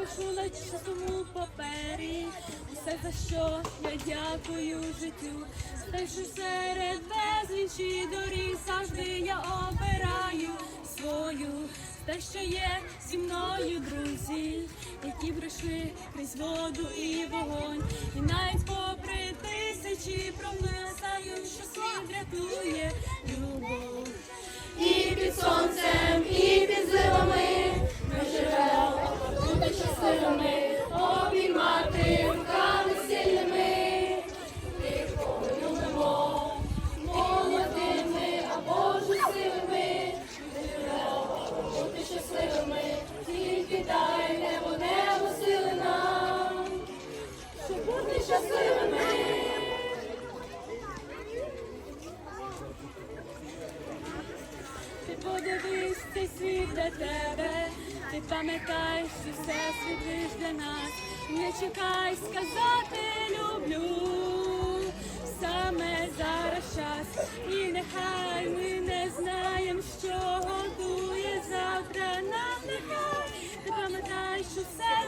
пишу на чистому папері, усе за що я дякую життю, Те, що серед безлічі доріг завжди я обираю свою, те, що є зі мною, друзі, які пройшли крізь воду і вогонь, і навіть попри тисячі промисаю, що світ рятує. Подивись цей світ для тебе, ти пам'ятаєш, що все світиш для нас. Не чекай сказати люблю саме зараз час. І нехай ми не знаємо, що готує завтра нам нехай. Ти пам'ятай, що все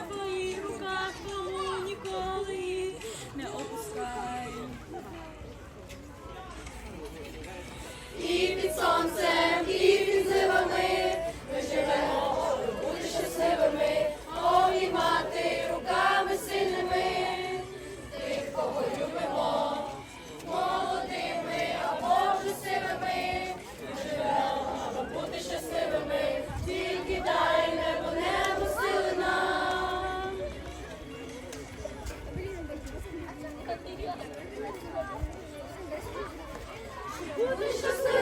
Bu dışısı